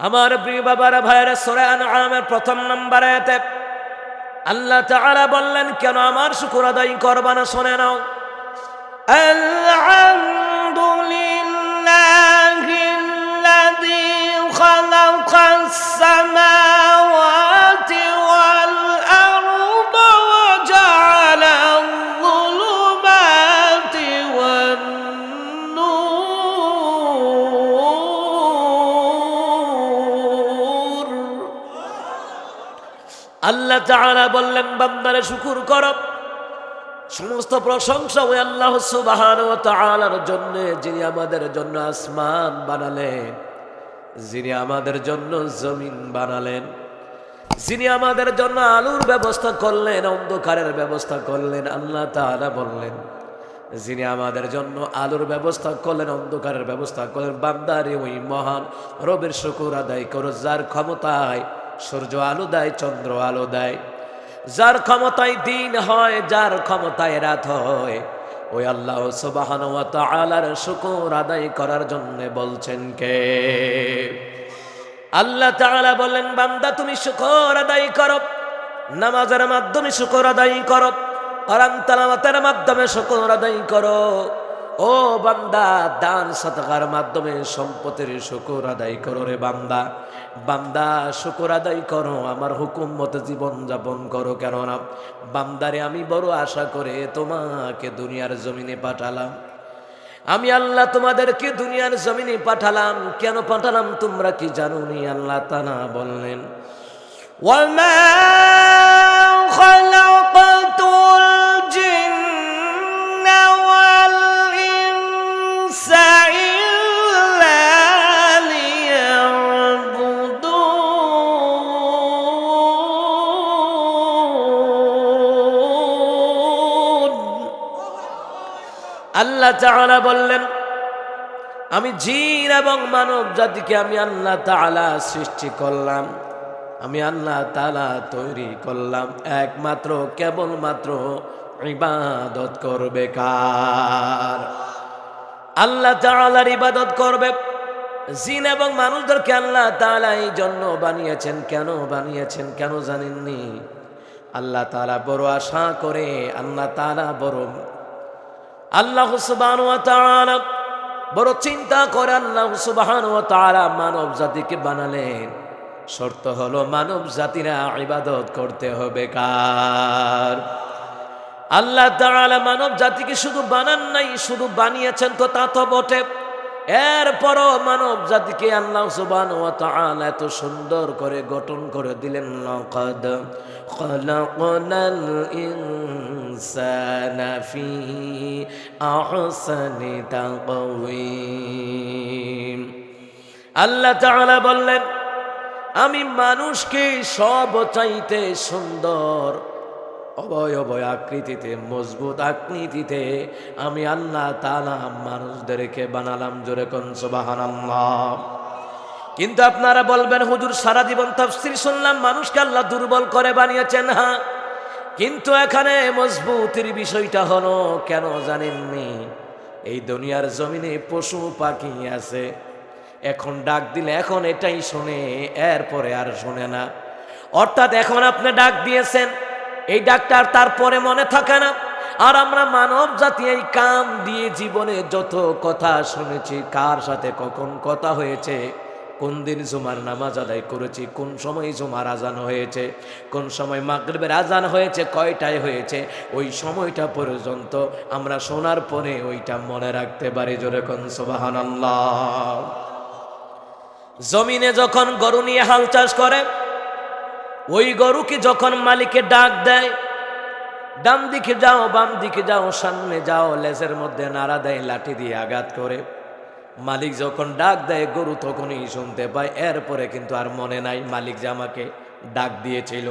আমার প্রিয় বাবার ভাইয়ের সোরান আমের প্রথম নম্বরে আল্লাহ তাআলা বললেন কেন আমার শুকুর আদায় করবা না শোনে নাও الحمد لله الذي خلق السماوات আল্লাহ তাআলা বললেন, বান্দারে শুকুর করো। সমস্ত প্রশংসা ওই আল্লাহ সুবহান ও তাআলার জন্য, যিনি আমাদের জন্য আসমান বানালেন, যিনি আমাদের জন্য জমিন বানালেন, যিনি আমাদের জন্য আলুর ব্যবস্থা করলেন, অন্ধকারের ব্যবস্থা করলেন, আল্লাহ তাআলা বললেন, যিনি আমাদের জন্য আলোর ব্যবস্থা করলেন, অন্ধকারের ব্যবস্থা করলেন, বান্দারে ওই মহান রবের শুকুর আদায় করো, যার ক্ষমতায় সূর্য আলো দেয়, চন্দ্র আলো দেয়। যার ক্ষমতায় দিন হয়, যার ক্ষমতায় রাত হয়, ওই আল্লাহ সুবাহান আলার শুকুর আদায় করার জন্য বলছেন কে? আল্লাহ তাআলা বলেন বান্দা, তুমি শুকর আদায় করো, নামাজের মাধ্যমে শুকর আদায় করো, কোরআন তালাওয়াতের মাধ্যমে শুকর আদায় করো। ও বান্দা, দান সাতকার মাধ্যমে সম্পত্তির শুকর আদায় করো রে বান্দা। বান্দা, শুকুর আদায় করো, আমার হুকুম মতো জীবনযাপন করো। কেননা, বান্দারে আমি বড় আশা করে তোমাকে দুনিয়ার জমিনে পাঠালাম। আমি আল্লাহ তোমাদেরকে দুনিয়ার জমিনে পাঠালাম। কেন পাঠালাম তোমরা কি জানো নি? আল্লাহ তানা বললেন ওয়াল আল্লাহ তাআলা বললেন, আমি জিন এবং মানব জাতিকে আমি আল্লাহ তাআলা সৃষ্টি করলাম, আমি আল্লাহ তাআলা তৈরি করলাম, একমাত্র, কেবলমাত্র ইবাদত করবে কার? আল্লাহ তাআলার ইবাদত করবে। জিন এবং মানুষদেরকে আল্লাহ তাআলা এই জন্য বানিয়েছেন, কেন বানিয়েছেন কেন জানেননি? আল্লাহ তাআলা বড় আশা করে, আল্লাহ তাআলা বড় আল্লাহ সুবাহ বড় চিন্তা করে আল্লাহ তারা মানব জাতিকে বানালেন। শর্ত হলো মানব জাতিরা ইবাদত করতে হবে কার? আল্লাহ তাআলা মানব জাতিকে শুধু বানান নাই, শুধু বানিয়েছেন তো তা তো বটে। এরপরও মানব জাতিকে আল্লাহ সুবান ওয়া তাআলা এত সুন্দর করে গঠন করে দিলেন, লাকাদ খলাকনাল আল্লাহ তাআলা বললেন, আমি মানুষকে সব চাইতে সুন্দর অবয় অবয় আকৃতিতে, মজবুত আকৃতিতে আমি আল্লাহ তালা মানুষদেরকে বানালাম জোরে কোন সুবাহান কিন্তু আপনারা বলবেন, হুজুর, সারা জীবন তফসির শুনলাম, মানুষকে আল্লাহ দুর্বল করে বানিয়েছেন হ্যাঁ কিন্তু এখানে মজবুতির বিষয়টা হলো, কেন জানেননি? এই দুনিয়ার জমিনে পশু পাখি আছে। এখন ডাক দিলে, এখন এটাই শোনে, এরপরে আর শোনে না। অর্থাৎ এখন আপনি ডাক দিয়েছেন এই ডাক্তার তারপরে মনে থাকে না। আর আমরা মানব জাতি, এই কাম দিয়ে জীবনে যত কথা শুনেছি, কার সাথে কখন কথা হয়েছে, কোন দিন জুমার নামাজ আদায় করেছি, কোন সময় জুমার আজান হয়েছে, কোন সময় মাগরিবের আজান হয়েছে, কয়টায় হয়েছে, ওই সময়টা পর্যন্ত আমরা শোনার পরে ওইটা মনে রাখতে পারি যেরকম সোবাহান জমিনে যখন গরু নিয়ে হাল চাষ করে ওই গরুকে যখন মালিকে ডাক দেয়, ডান দিকে যাও, বাম দিকে যাও, সামনে যাও, লেজের মধ্যে নাড়া দেয়, লাঠি দিয়ে আঘাত করে। মালিক যখন ডাক দেয়, গরু তখনই শুনতে পায়, এরপরে কিন্তু আর মনে নাই, মালিক যে আমাকে ডাক দিয়েছিল।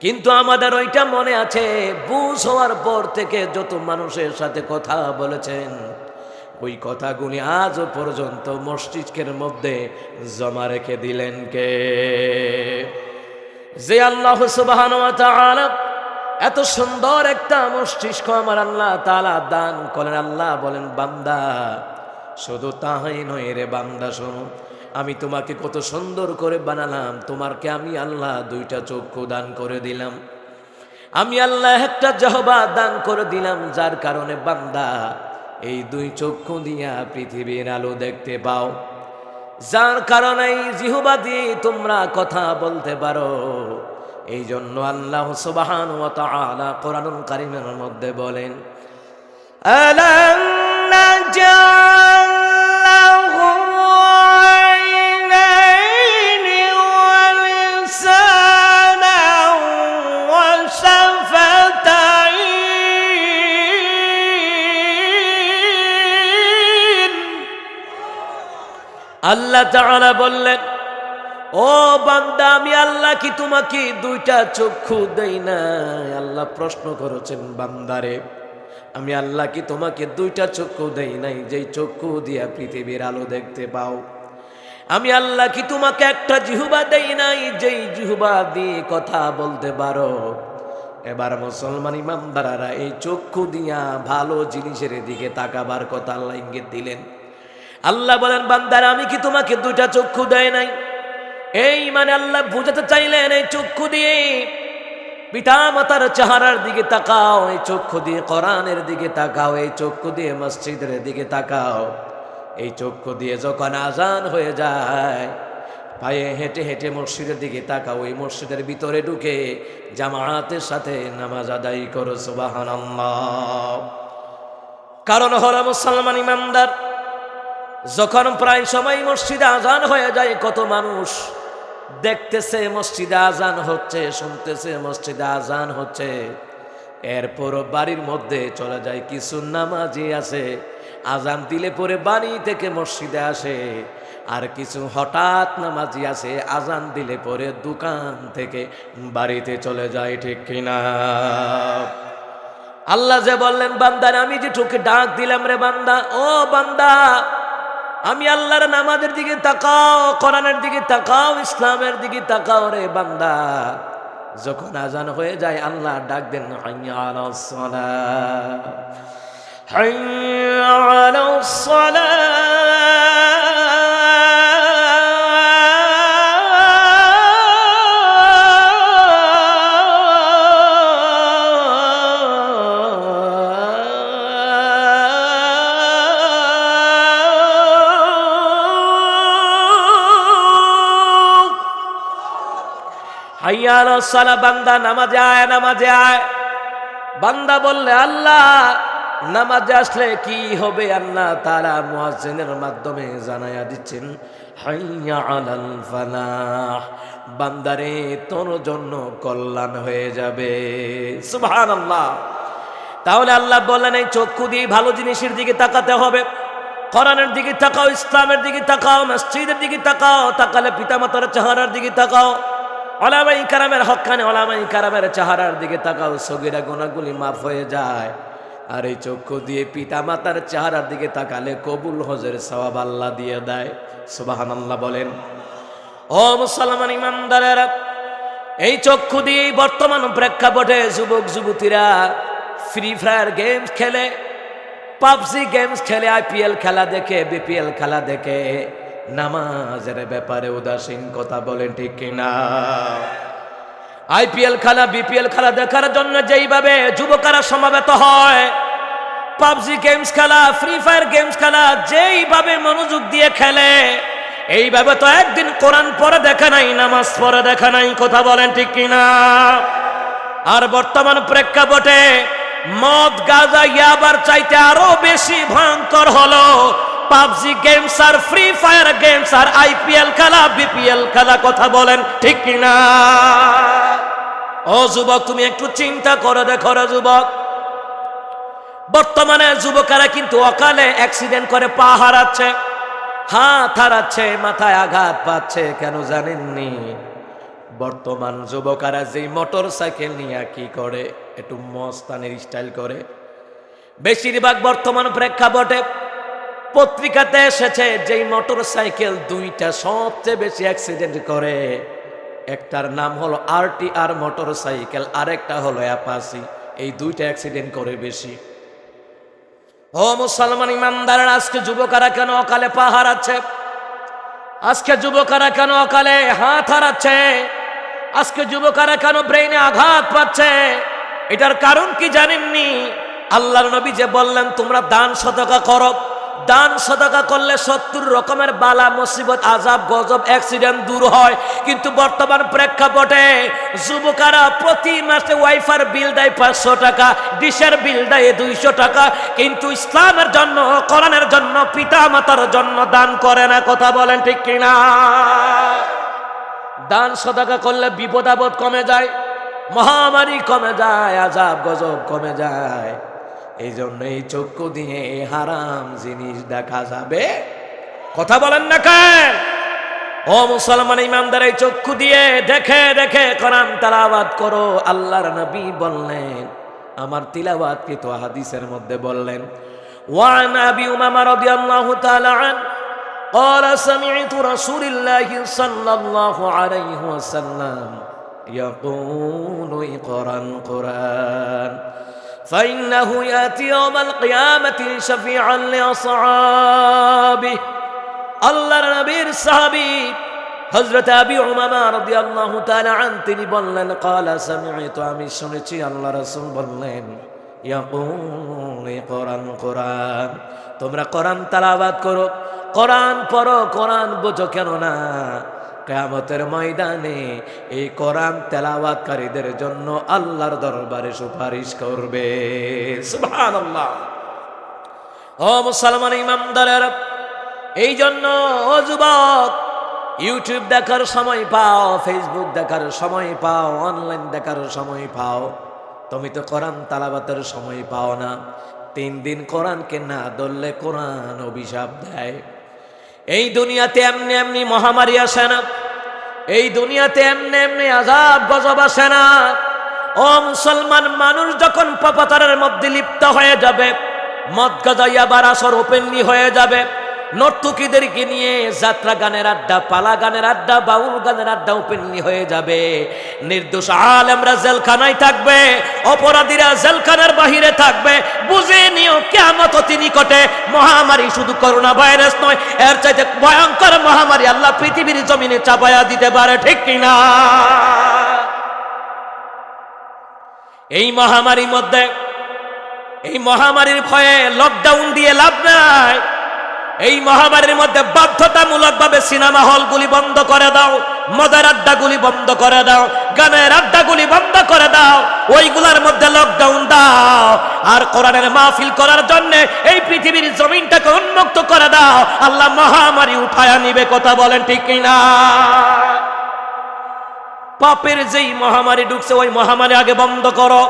কিন্তু আমাদের ওইটা মনে আছে, বুঝ হওয়ার পর থেকে যত মানুষের সাথে কথা বলেছেন, ওই কথাগুলি আজও পর্যন্ত মস্তিষ্কের মধ্যে জমা রেখে দিলেন কে? যে আল্লাহ সুবহান এত সুন্দর একটা মস্তিষ্ক আমার আল্লাহ তালা দান করেন। আল্লাহ বলেন, বান্দা, শুধু তাহাই নয় রে বান্দা, শোনো, আমি তোমাকে কত সুন্দর করে বানালাম, তোমারকে আমি আল্লাহ দুইটা চক্ষু দান করে দিলাম। আমি আল্লাহ একটা জহবা দান করে দিলাম, যার কারণে বান্দা, এই দুই চক্ষু দিয়া পৃথিবীর আলো দেখতে পাও। যার কারণে জিহুবা দিয়ে তোমরা কথা বলতে পারো। এই জন্য আল্লাহ সুবহান ও তাআলা কোরআনুল কারীমের মধ্যে বলেন আলাম নাজাল্লাহু আল্লাহ তাআলা বললেন ও বান্দা, আমি আল্লাহ কি তোমাকে দুইটা চক্ষু দেই না আল্লাহ প্রশ্ন করেছেন, বান্দারে, আমি আল্লাহ কি তোমাকে দুইটা চক্ষু দেই নাই? যেই চক্ষু দিয়া পৃথিবীর আলো দেখতে পাও। আমি আল্লাহ কি তোমাকে একটা জিহুবা দেই নাই? যেই জিহুবা দিয়ে কথা বলতে পারো। এবার মুসলমান ইমামদারারা এই চক্ষু দিয়া ভালো জিনিসের দিকে তাকাবার কথা আল্লাহ ইঙ্গিত দিলেন। আল্লাহ বলেন, বান্দারা, আমি কি তোমাকে দুইটা চক্ষু দেয় নাই? এই মানে আল্লাহ বুঝাতে চাইলেন, এই চক্ষু দিয়ে। পিতা মাতার চেহারার দিকে তাকাও, এই চক্ষু দিয়ে কোরআনের দিকে তাকাও, এই চক্ষু দিয়ে মসজিদের দিকে তাকাও। এই চক্ষু দিয়ে যখন আজান হয়ে যায়, পায়ে হেঁটে হেঁটে মসজিদের দিকে তাকাও, ওই মসজিদের ভিতরে ঢুকে জামায়াতের সাথে নামাজ আদায় করো সুবাহান কারণ হলো মুসলমান ইমানদার, যখন প্রায় সময় মসজিদে আজান হয়ে যায়, কত মানুষ দেখতেছে মসজিদে আজান হচ্ছে, শুনতেছে মসজিদে আজান হচ্ছে। এরপর বাড়ির মধ্যে চলে যায় কিছু নামাজি আছে। আজান দিলে পরে বাড়ি থেকে মসজিদে আসে। আর কিছু হঠাৎ নামাজি আছে, আজান দিলে পরে দোকান থেকে বাড়িতে চলে যায়, ঠিক কিনা? আল্লাহ যে বললেন বান্দার আমি যে ঠুকে ডাক দিলাম রে বান্দা, ও বান্দা আমি আল্লাহর নামাজের দিকে তাকাও, কোরআনের দিকে তাকাও, ইসলামের দিকে তাকাও রে বান্দা। যখন আজান হয়ে যায়, আল্লাহ ডাক দেন, হাইয়া আলা সলা হাইয়া আলা সলা হাইয়াল সালা বান্দা নামাজে আয় নামাজে আয়। বান্দা বললে, আল্লাহ, নামাজে আসলে কি হবে? আল্লাহ তারা মুয়াজ্জিনের মাধ্যমে জানাইয়া দিচ্ছেন, হাইয়া আলাল বান্দারে, তোর জন্য কল্যাণ হয়ে যাবে। সুবহানাল্লাহ। তাহলে আল্লাহ বললেন, এই চক্ষু দিয়ে ভালো জিনিসের দিকে তাকাতে হবে। কোরআনের দিকে তাকাও, ইসলামের দিকে তাকাও, মসজিদের দিকে তাকাও, তাকালে পিতামাতার চেহারার দিকে তাকাও। ওলামাই কারামের হকানে ওলামাই কারামের চেহারার দিকে তাকাও, সগিরা গোনাগুলি মাফ হয়ে যায়। আর এই চক্ষু দিয়ে পিতা মাতার চেহারার দিকে তাকালে কবুল হজের সওয়াব আল্লাহ দিয়ে দেয়। সুবাহান আল্লাহ বলেন, ও মুসলমান ইমানদারেরা, এই চক্ষু দিয়ে বর্তমান প্রেক্ষাপটে যুবক, যুবতীরা ফ্রি ফায়ার গেমস খেলে, পাবজি গেমস খেলে আইপিএল খেলা দেখে বিপিএল খেলা দেখে। নামাজের ব্যাপারে উদাসীন কথা বলেন ঠিক কিনা? আইপিএল খেলা, বিপিএল খেলা দেখার জন্য যেইভাবে যুবকেরা সমাবেত হয়, পাবজি গেমস খেলা, ফ্রি ফায়ার গেমস খেলা, যেইভাবে মনোযোগ দিয়ে খেলে, এইভাবে তো একদিন কোরআন পরে দেখা নাই, নামাজ পরে দেখা নাই, কথা বলেন ঠিক কিনা? আর বর্তমান প্রেক্ষাপটে মদ, গাজা, ইয়াবার চাইতে আরও বেশি ভয়ঙ্কর হলো পাবজি গেমস আর ফ্রি ফায়ার গেমস আর আইপিএল খেলা বিপিএল খেলা কথা বলেন, ঠিক কিনা ও যুবক, তুমি একটু চিন্তা করে দেখো রে যুবক। বর্তমানে যুবকেরা কিন্তু অকালে অ্যাক্সিডেন্ট করে পা হারাচ্ছে, হাত হারাচ্ছে, মাথায় আঘাত পাচ্ছে, কেন জানেননি? বর্তমান যুবকেরা যেই মোটর সাইকেল নিয়ে কি করে, একটু মস্তানের স্টাইল করে। বেশিরভাগ বর্তমান প্রেক্ষাপটে পত্রিকাতে এসেছে যেই মোটর সাইকেল দুইটা সবচেয়ে বেশি অ্যাক্সিডেন্ট করে। একটার নাম হলো আরটি আর মোটর সাইকেল আরেকটা হলো অ্যাপাসি এই দুইটা অ্যাক্সিডেন্ট করে বেশি। ও মুসলমান ইমানদারের আজকে যুবকেরা কেন অকালে পা হারাচ্ছে? আজকে যুবকেরা কেন অকালে হাত হারাচ্ছে? আজকে যুবকেরা কেন ব্রেইনে আঘাত পাচ্ছে? এটার কারণ কি জানেননি? আল্লাহর নবী যে বললেন, তোমরা দান শতকা করো। দান সদাকা করলে সত্তর রকমের বালা, মুসিবত আজাব গজব অ্যাক্সিডেন্ট দূর হয়। কিন্তু বর্তমান প্রেক্ষাপটে যুবকারা প্রতি মাসে ওয়াইফার বিল দেয় পাঁচশো টাকা, ডিশের বিল দেয় দুইশো টাকা। কিন্তু ইসলামের জন্য, কোরআনের জন্য পিতা মাতার জন্য দান করে না, কথা বলেন ঠিক কিনা? দান সদাকা করলে বিপদ আপদ কমে যায়, মহামারী কমে যায় আজাব গজব কমে যায়। এই জন্য এই চক্ষু দিয়ে হারাম জিনিস দেখা যাবে কথা বলেন না কেন ও মুসলমান ইমানদার এই চক্ষু দিয়ে দেখে দেখে কোরআন তালাবাদ করো আল্লাহর নবী বললেন আমার তিলাবাত কিন্তু হাদিসের মধ্যে বললেন ওয়ান আবি উমামা রাদিয়াল্লাহু তাআলা আন قال سمعت رسول الله صلى الله عليه وسلم يقول اقرا القرآن فإنه يأتي يوم القيامة شفيعا لأصحابه আল্লাহর নবীর সাহাবী হযরত আবি উমামা রাদিয়াল্লাহু তাআলা আন তিনি বললেন ক্বালা সামি'তু আমি শুনেছি আল্লাহ রাসূল বললেন ইয়াকুল কোরআন কোরআন তোমরা কোরআন তালাবাত করো কোরআন পড়ো কোরআন বোঝো কেন না কেয়ামতের ময়দানে এই কোরআন তেলাওয়াতকারীদের জন্য আল্লাহর দরবারে সুপারিশ করবে। ও মুসলমান ইমামদারের এই জন্য ও যুবক, ইউটিউব দেখার সময় পাও, ফেসবুক দেখার সময় পাও, অনলাইন দেখার সময় পাও, তুমি তো কোরআন তালাবাতের সময় পাও না। তিন দিন কোরআনকে না ধরলে কোরআন অভিশাপ দেয়। এই দুনিয়াতে এমনি এমনি মহামারী আসে না। এই দুনিয়াতে এমনি এমনি আজাব গজব আসে না। ও মুসলমান, মানুষ যখন পাপাতারের মধ্যে লিপ্ত হয়ে যাবে, মদ গজাইয়া বারাসর উপেন্নি হয়ে যাবে নর্তকীদেরকে নিয়ে যাত্রা গানের আড্ডা, পালা গানের আড্ডা, বাউল গানের আড্ডা ওপেনলি হয়ে যাবে। নির্দোষ আলেমরা জেলখানায় থাকবে, অপরাধীরা জেলখানার বাহিরে থাকবে। বুঝে নিও কেমত নিকটে। মহামারী শুধু করোনা ভাইরাস নয়, এর চাইতে ভয়ঙ্কর মহামারী আল্লাহ পৃথিবীর জমিনে চাপায়া দিতে পারে, ঠিক কিনা এই মহামারীর মধ্যে, এই মহামারীর ভয়ে লকডাউন দিয়ে লাভ নাই। এই মহামারীর মধ্যে বাধ্যতামূলক ভাবে সিনেমা হলগুলি বন্ধ করে দাও মদের আড্ডাগুলি বন্ধ করে দাও, গানের আড্ডাগুলি বন্ধ করে দাও, ওইগুলার মধ্যে লকডাউন দাও, আর কোরআনের মাহফিল করার জন্য এই পৃথিবীর জমিনটাকে উন্মুক্ত করে দাও। আল্লাহ মহামারী উঠায়া নিবে, কথা বলেন ঠিক কিনা? পাপের যেই মহামারী ঢুকছে, ওই মহামারী আগে বন্ধ করো।